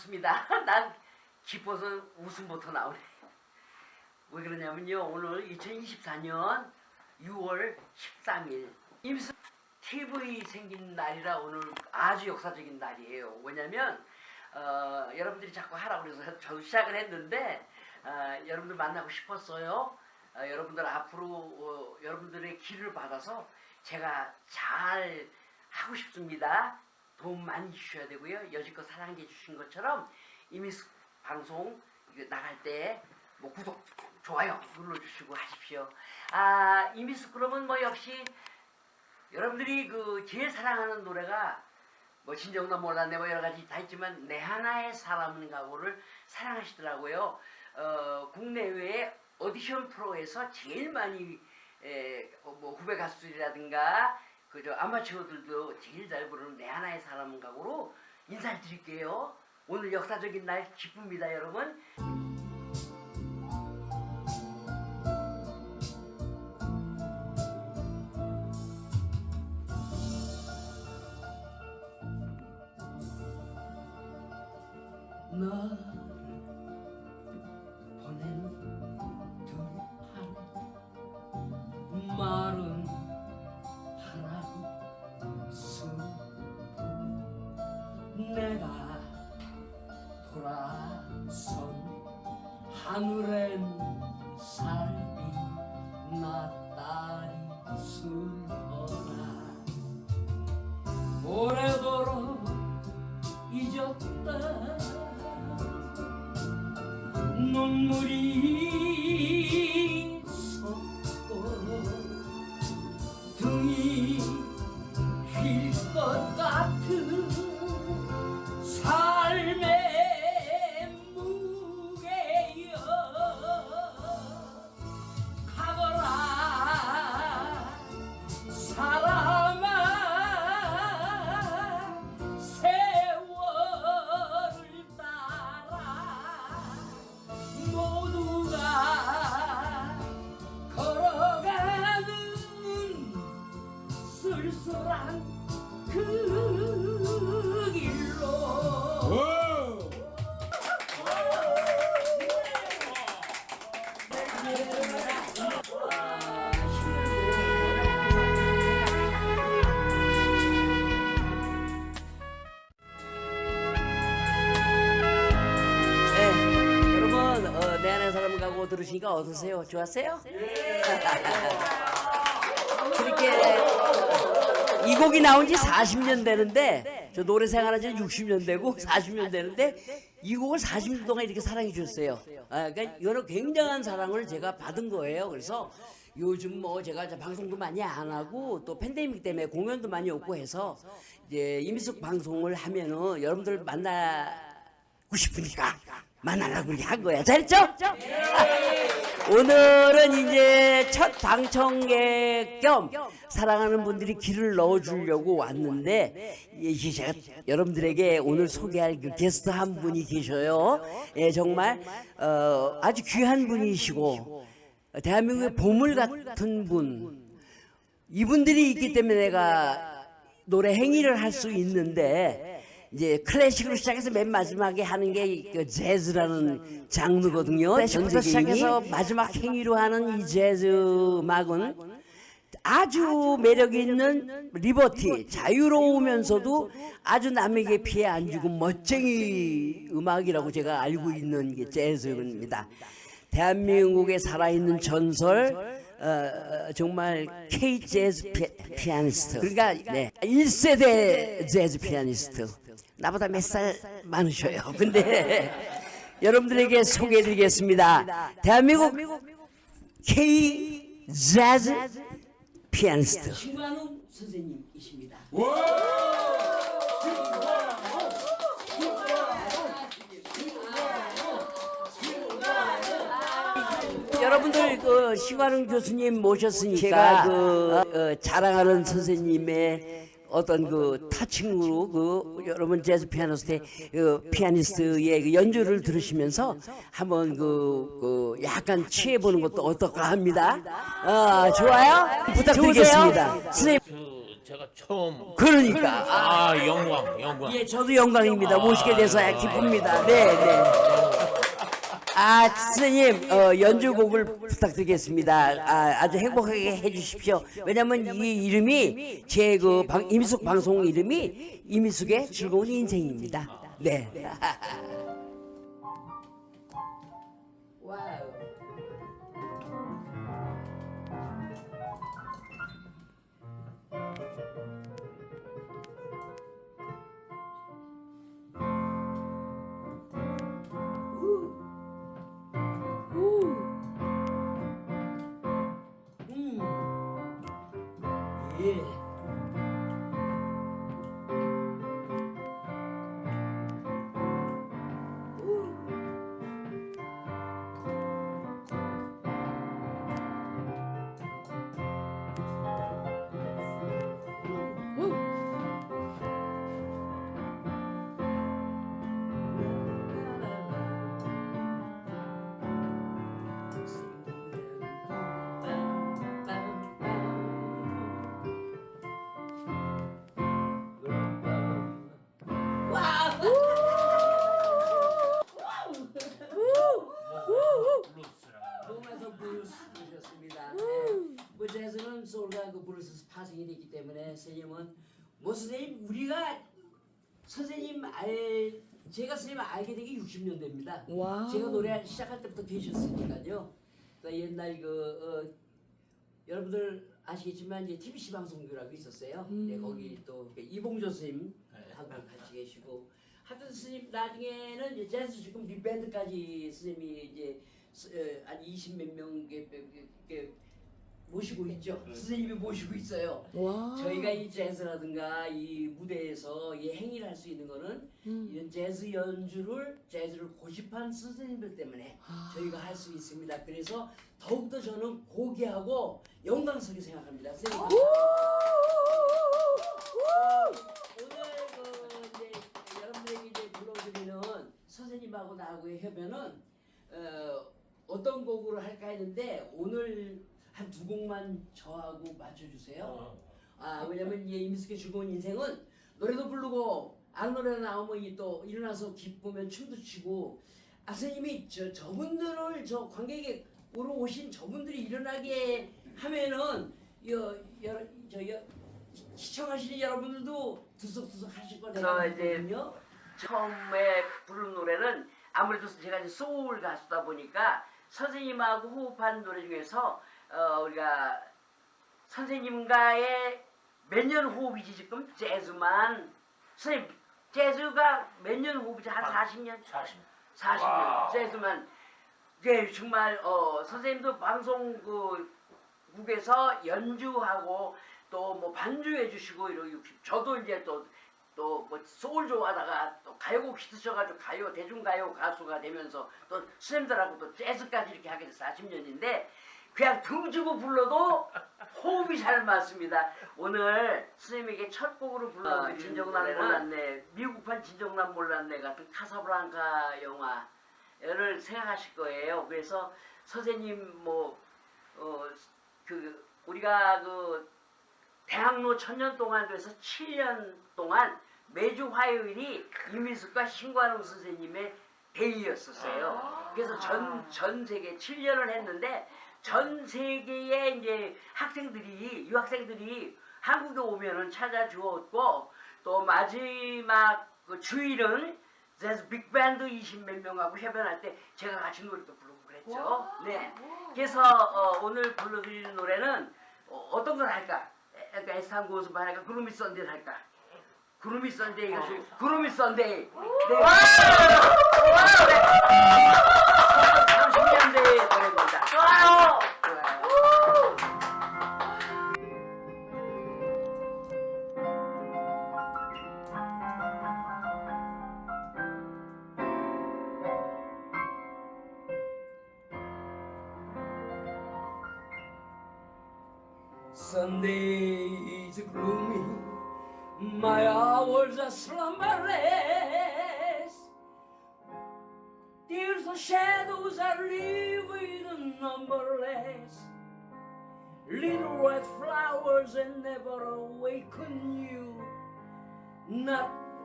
반갑습니다. 난 기뻐서 웃음부터 나오네. 왜 그러냐면요 오늘 2024년 6월 13일 임수 TV 생긴 날이라 오늘 아주 역사적인 날이에요. 왜냐면 어, 여러분들이 자꾸 하라고 그래서 저도 시작을 했는데 어, 여러분들 만나고 싶었어요. 어, 여러분들 앞으로 어, 여러분들의 길을 받아서 제가 잘 하고 싶습니다. 도움 많이 주셔야 되고요. 여지껏 사랑해 주신 것처럼 이미숙 방송 나갈 때 뭐 구독, 좋아요 눌러주시고 하십시오. 아 이미숙 그러면 뭐 역시 여러분들이 그 제일 사랑하는 노래가 뭐 진정도 몰랐네 뭐 여러 가지 다 있지만 내 하나의 사람은 가고를 사랑하시더라고요. 어, 국내외 오디션 프로에서 제일 많이 에, 어, 뭐 후배 가수들이라든가 그저 아마추어들도 제일 잘 부르는 내 하나의 사람은 가고로 인사를 드릴게요. 오늘 역사적인 날 기쁩니다, 여러분. 어떠세요? 좋았어요? 그렇게 이 곡이 나온 지 40년 되는데 저 노래 생활한 지 60년 되고 40년 되는데 이 곡을 40년 동안 이렇게 사랑해 주셨어요. 아, 그러니까 이거는 굉장한 사랑을 제가 받은 거예요. 그래서 요즘 뭐 제가 이제 방송도 많이 안 하고 또 팬데믹 때문에 공연도 많이 없고 해서 이제 이미숙 방송을 하면은 여러분들 만나고 싶으니까 만나라고 이렇게 한 거야. 잘했죠? 오늘은 이제 첫 방청객 겸 사랑하는 분들이 길을 넣어주려고 왔는데 이게 제가 여러분들에게 오늘 소개할 그 게스트 한 분이 계셔요. 예, 정말 어, 아주 귀한 분이시고 대한민국의 보물 같은 분. 이분들이 있기 때문에 내가 노래 행위를 할 수 있는데 이제 클래식으로 시작해서 맨 마지막에 하는 게그 재즈라는 장르거든요. 클래식부터 시작해서 마지막 행위로 하는 이 재즈 음악은 아주 매력 있는 리버티, 자유로우면서도 아주 남에게 피해 안 주고 멋쟁이 음악이라고 제가 알고 있는 게 재즈입니다. 대한민국에 살아있는 전설 어, 어, 정말 K 재즈 피, 피아니스트 그러니까 네 1세대 재즈 피아니스트 나보다 몇 살 많으셔요. 근데 여러분들에게 소개해 드리겠습니다. 대한민국 K 재즈 피아니스트. 신관웅 선생님이십니다. 여러분들 그 시관웅 교수님 모셨으니까 제가 그 어, 자랑하는 선생님의 어떤 그 타칭으로 그 여러분 재즈 피아니스트의 그 피아니스트의 그 연주를 들으시면서 한번 그, 그 약간 취해 보는 것도 어떨까 합니다. 아 좋아요? 부탁드리겠습니다. 선생님. 처음. 그러니까 아, 아 영광 영광. 예 저도 영광입니다 모시게 돼서 기쁩니다 네네 아 선생님 어, 연주 곡을 부탁드리겠습니다. 아, 아주 행복하게 해주십시오. 왜냐면 이 이름이 제그 이미숙 방송 이름이 이미숙의 즐거운 인생입니다. 네 선생님은 뭐 선생님 우리가 선생님 알 제가 선생님 알게 된 게 60년대입니다. 와우. 제가 노래 시작할 때부터 계셨으니까요. 그러니까 옛날 그 어, 여러분들 아시겠지만 이제 TBC 방송국이라고 있었어요. 네, 거기 또 이봉조 선생님 하고 같이 계시고 하여튼 스님 나중에는 이제 재즈 지금 빅밴드까지 스님이 이제 스- 어, 한20 몇 명 모시고 있죠. 스님이 모시고 있어요. 와. 저희가 이 재즈라든가 이 무대에서 이 행위를 할 수 있는 거는 이런 재즈 연주를 재즈를 고집한 선생님들 때문에 저희가 할 수 있습니다. 그래서 더욱더 저는 고귀하고 영광스럽게 생각합니다. 선생님. 오늘 그 이제 여러분들에게 이제 불러드리는 선생님하고 나하고의 협연은 어, 어떤 곡으로 할까 했는데 오늘 한 두 곡만 저하고 맞춰주세요. 아 왜냐면 이 이미숙의 즐거운 인생은 노래도 부르고 안 노래 나오면 이또 일어나서 기쁘면 춤도 추고 아 선생님이 저 저분들을 저 관객으로 오신 저분들이 일어나게 하면은 여 여러 저 여, 시청하시는 여러분들도 들썩들썩 하실 거네요. 저 이제 처음에 부른 노래는 아무래도 제가 이제 소울 가수다 보니까 선생님하고 호흡한 노래 중에서 어, 우리가 선생님과의 몇 년 호흡이지 지금? 재즈만. 선생님 재즈가 몇 년 호흡이지? 한 40년? 40. 40년. 와우. 재즈만. 예 정말 어 선생님도 방송 그 국에서 연주하고 또 뭐 반주해 주시고 이러고 저도 이제 또 또 뭐 소울 좋아하다가 또 가요곡 히트셔가지고 가요 대중가요 가수가 되면서 또 선생님들하고 또 재즈까지 이렇게 하게 돼서 40년인데 그냥 등주고 불러도 호흡이 잘 맞습니다. 오늘 선생님에게 첫 곡으로 불러 진정난 몰랐네 미국판 진정난 몰랐네 같은 카사블랑카 영화를 생각하실 거예요. 그래서 선생님 뭐 어 그 우리가 그 대학로 천년 동안 돼서 7년 동안 매주 화요일이 이민숙과 신관웅 선생님의 데이였었어요. 그래서 전, 전 세계 7년을 했는데 전 세계의 이제 학생들이, 유학생들이 한국에 오면은 찾아주었고 또 마지막 그 주일은 재즈 빅밴드 20몇 명하고 협연할 때 제가 같이 노래도 부르고 그랬죠. 네. 그래서 어, 오늘 불러드리는 노래는 어, 떤걸 할까? 약간 에스탄 고스만 할까? 그루미 썬데이를 할까? 그루미 썬데이가 좀 그루미 썬데이. 네.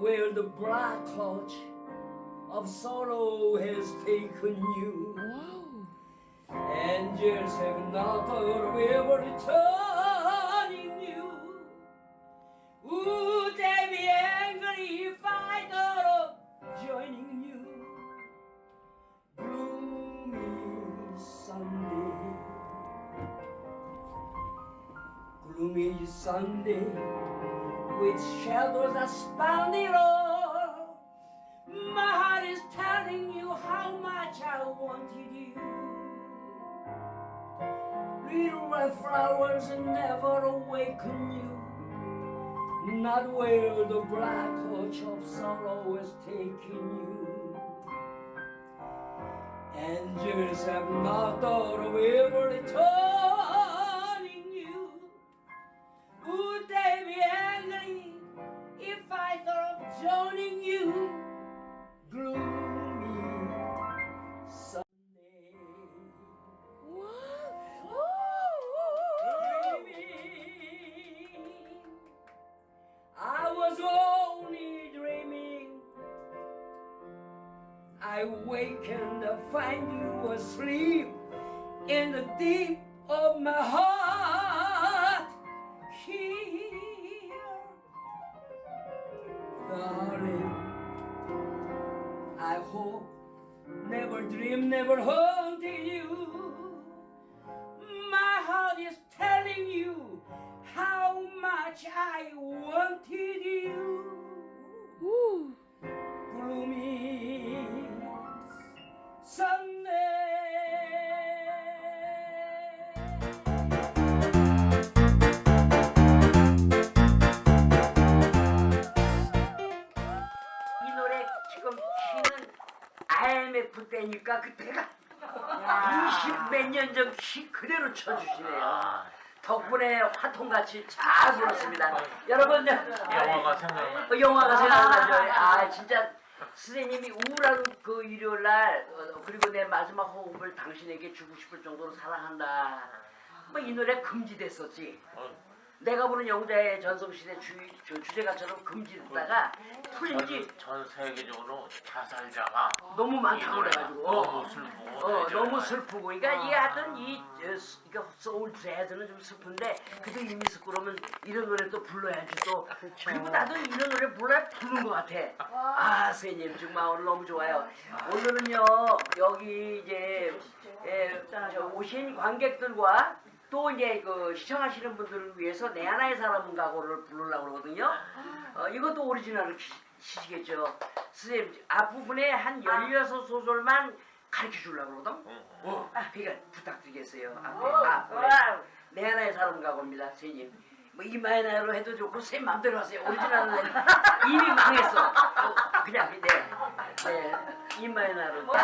Where the black coach of sorrow has taken you. Angels have not were returning you. Would they be angry if I thought of joining you? Gloomy Sunday, gloomy Sunday, with shadows that span the road. My heart is telling you how much I wanted you. Little red flowers never awaken you. Not where the black coach of sorrow is taking you. Angels have not thought of ever returning darling. I hope never dream, never haunted you. My heart is telling you how much I wanted you. Ooh. Gloomy Sunday. IMF 때니까 그때가 20 몇 년 전 키 그대로 쳐주시네요. 덕분에 화통같이 잘 불렀습니다. 여러분 영화가 생각나. 어, 영화가 생각나죠. 아 진짜 선생님이 우울한 그 일요일 날 어, 그리고 내 마지막 호흡을 당신에게 주고 싶을 정도로 사랑한다. 뭐 이 노래 금지됐었지. 어, 내가 부른 영자의 전성시대 주, 저 주제가처럼 금지됐다가 풀린지 전, 전 세계적으로 자살자가 너무 이 많다고 노래가 그래가지고. 어, 너무 슬프고 어, 너무 슬프고. 그러니까 이게 하여튼 이 어, 스- 이게 소울 재즈는 좀 슬픈데 그래도 이미 그러면 이런 노래 또 불러야지 또. 그리고 나도 이런 노래 불러야 부는 것 같아. 아 선생님 정말 오늘 너무 좋아요. 오늘은요 여기 이제 예, 저 오신 관객들과 또 이제 그 시청하시는 분들을 위해서 내 하나의 사람은 가고를 부르려고 그러거든요 어, 이것도 오리지널을 키- 치시겠죠 선생님 앞부분에 한 16소절만 가르쳐 주려고 그러거든. 어, 아, 그러니까 부탁드리겠어요. 앞에, 앞에 내 하나의 사람 가고입니다, 선생님. 뭐 이마이나로 해도 좋고 쌤 맘대로 하세요. 오리지널은 이미 망했어. 어, 그냥 네, 네, 이마이나로. 네,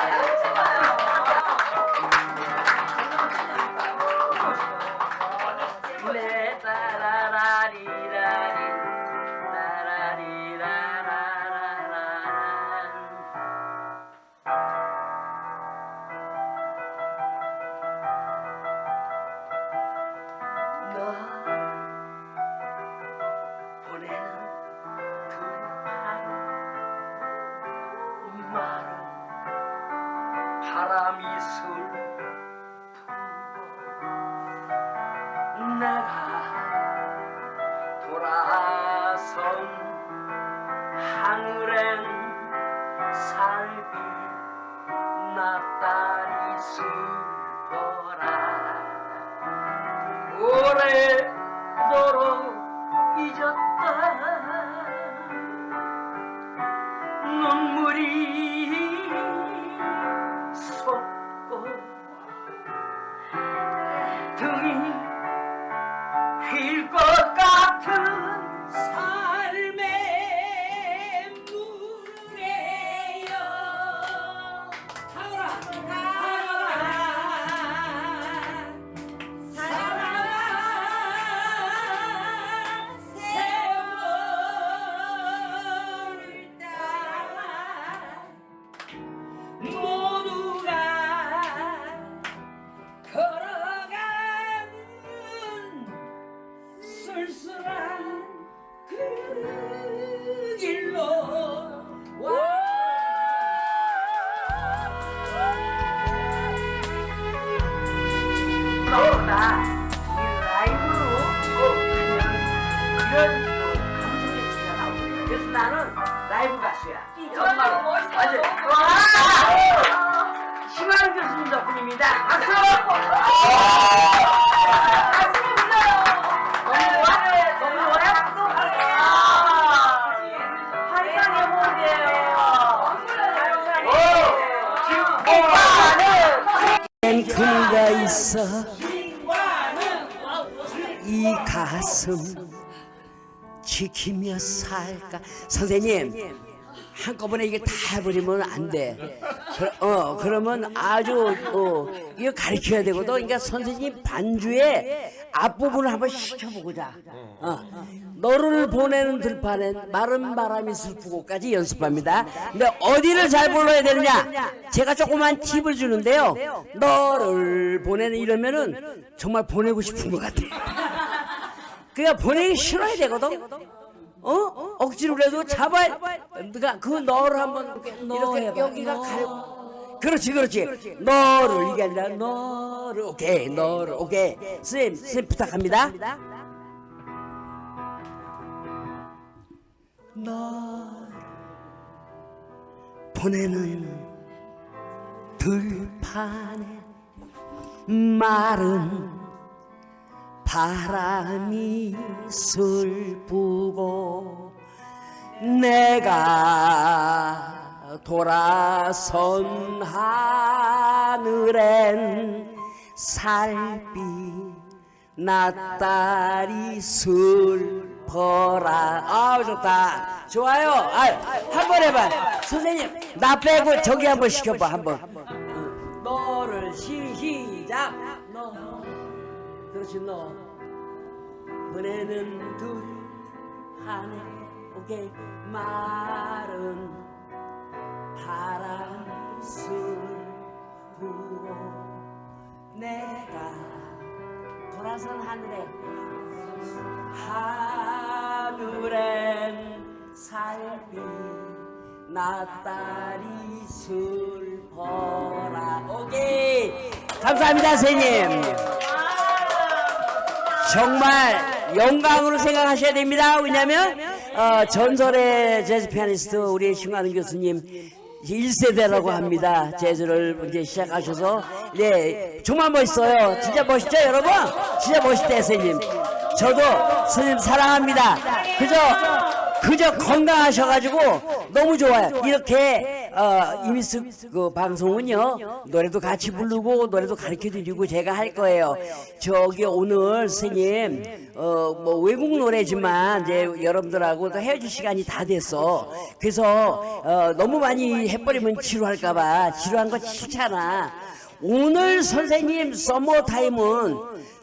덕분입니다. 박수! 가슴이 울려요. 너무 좋아? 너무 좋아요? 환상의 호흡이에요. 환상의 그가 있어 이 가슴 지키며 살까 선생님 한꺼번에 이게 다 해버리면 안돼 어 그러면 아주 어 이거 가르쳐야 되거든 그러니까 선생님 반주에 앞부분을 한번 시켜보고자. 어 너를 보내는 들판엔 마른 바람이 슬프고까지 연습합니다. 근데 어디를 잘 불러야 되느냐? 제가 조그만 팁을 주는데요. 너를 보내는 이러면은 정말 보내고 싶은 것 같아 그러니까 보내기 싫어야 되거든. 어? 억지로 해도 잡아야 그러니까 그 너를 한번 이렇게 여기가 가려 그렇지 그렇지. 너를 이게 아니라 너를 오케이 너를 오케이. 선생님 선생님 부탁합니다. 너 보내는 들판에 마른 바람이 슬프고 내가 돌아선 하늘엔 살빛 낯달이 슬퍼라. 아우 좋다. 좋아요. 한번 해봐. 선생님 나 빼고 저기 한번 시켜봐 한번. 너를 시, 시작. 너. 그렇지 너. 보내는 둘 하늘 오케이. 마른 바람 슬프고 내가 돌아선 하늘에 하늘엔 살빛 낯달이 슬퍼라 오케이. 감사합니다 선생님. 정말 영광으로 생각하셔야 됩니다. 왜냐하면 어, 전설의 재즈 피아니스트 우리 신관은 교수님 1세대라고 합니다. 재즈를 이제 시작하셔서 예 정말 멋있어요. 진짜 멋있죠, 여러분? 진짜 멋있대, 선생님. 저도 선생님 사랑합니다. 그저 그저 건강하셔가지고 너무 좋아요. 이렇게 어, 이미스 그 방송은요 노래도 같이 부르고 노래도 가르쳐 드리고 제가 할 거예요. 저기 오늘 스님 어 뭐 외국 노래지만 이제 여러분들하고 또 헤어질 시간이 다 됐어. 그래서 어, 너무 많이 해버리면 지루할까봐 지루한 거 싫잖아. 오늘 선생님 서머 타임은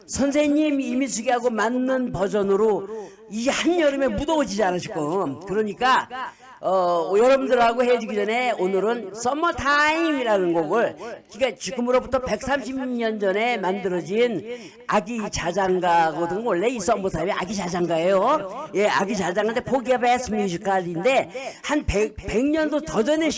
선생님 이미숙이하고 맞는 버전으로 이 한여름에 무더워지지 않으실 거 그러니까 어, 여러분들하고 헤어지기 전에 오늘은 썸머타임이라는 곡을 그러니까 지금으로부터 130년 전에 만들어진 아기 자장가거든 원래 이 썸머타임이 아기 자장가예요. 예 아기 자장가인데 포기아 베스 뮤지컬인데 한 100, 100년도 더 전에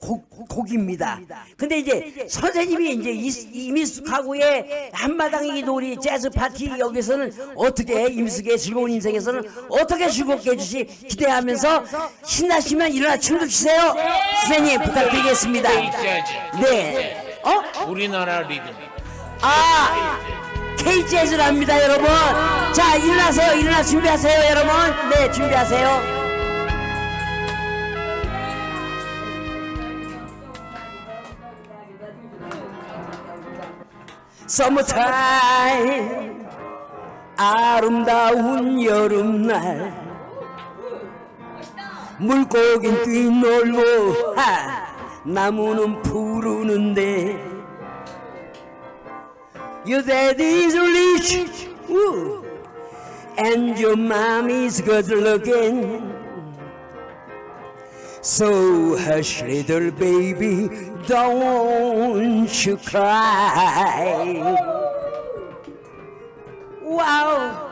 곡, 곡입니다. 근데 이제 선생님이 이제 이- 이미숙하고의 한마당이 놀이 재즈 파티 여기서는 어떻게 이미숙의 즐거운 인생에서는 어떻게 즐겁게 해주시 기대하면서 신나시면 일어나 춤도 추세요. 선생님 부탁드리겠습니다. 네. 어? 우리나라 리듬. 아 K 재즈랍니다 여러분. 자 일어나세요. 일어나 준비하세요 여러분. 네 준비하세요. Summertime 아름다운 여름날 물고긴 뛰놀고 하, 나무는 푸르는데 Your daddy's rich ooh, and your mommy's good looking So hush little baby don't you cry Wow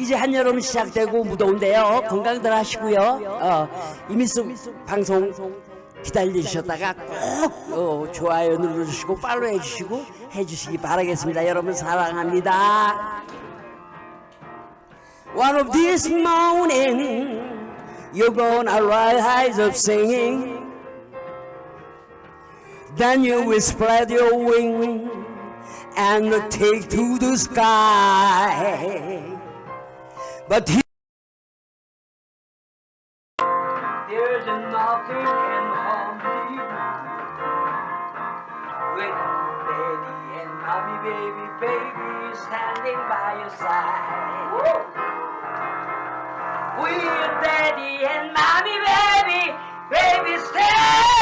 이제 한여름 시작되고 무더운데요. 건강들 하시고요. 어, 이미수 방송 기다리셨다가 꼭 어, 좋아요 눌러주시고 팔로우 해주시고 해주시기 바라겠습니다. 여러분 사랑합니다. One of this morning, you're gonna rise up singing. Then you will spread your wing and take to the sky. But he- there's nothing can harm you with daddy and mommy, baby, baby standing by your side. With daddy and mommy, baby, baby standing